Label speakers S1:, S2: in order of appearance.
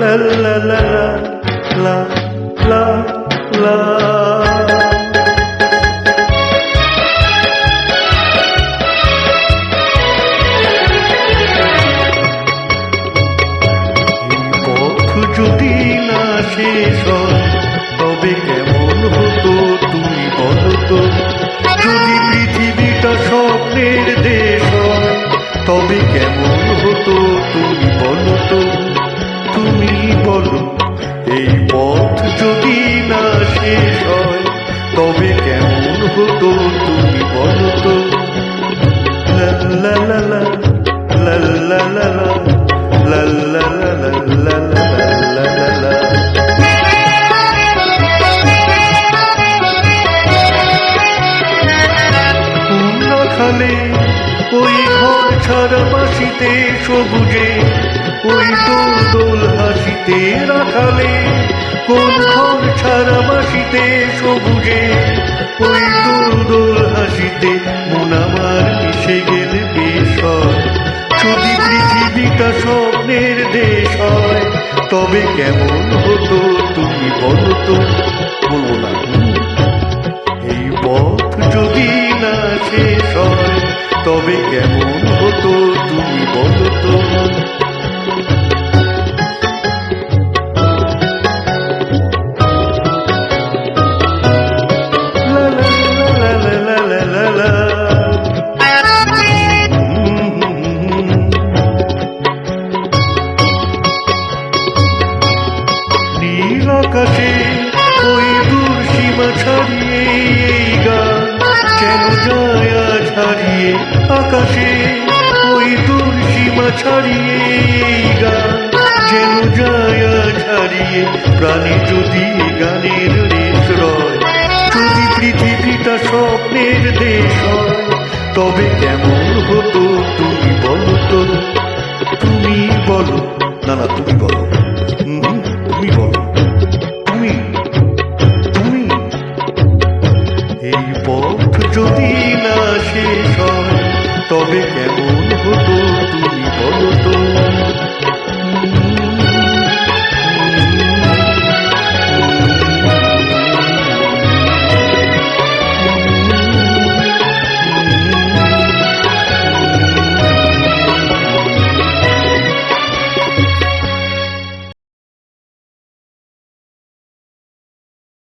S1: la la la la la la পথ যদি না শেষ বলো এই পথ যদি না শেষ হয় তবে কেমন হতো তুমি বলো তো ওই ঘর ছাড়া বাসিতে সবুজে ওই দোল দোল হাসিতে রাখালে, কোন ঘর ছাড়া বাসিতে সবুজে। ওই দোল দোল হাসিতে মন আমার মিশে গেলে বেশ যদি পৃথিবীটা স্বপ্নের দেশ হয়, তবে কেমন হতো তুমি বলো তো? বলব না। এই পথ যদি না শেষ হয়, তবে কেমন হতো তুমি বলো তো? আকাশে ওই দূর সীমা ছাড়িয়ে এই গান যেন যায় হারিয়ে। প্রাণে যদি গানের রেশ রয়, যদি পৃথিবীটা স্বপ্নের দেশ তবে কেমন হতো তুমি বলো তো? তুমি বলো, না না, তুমি বলো। sabe é bom.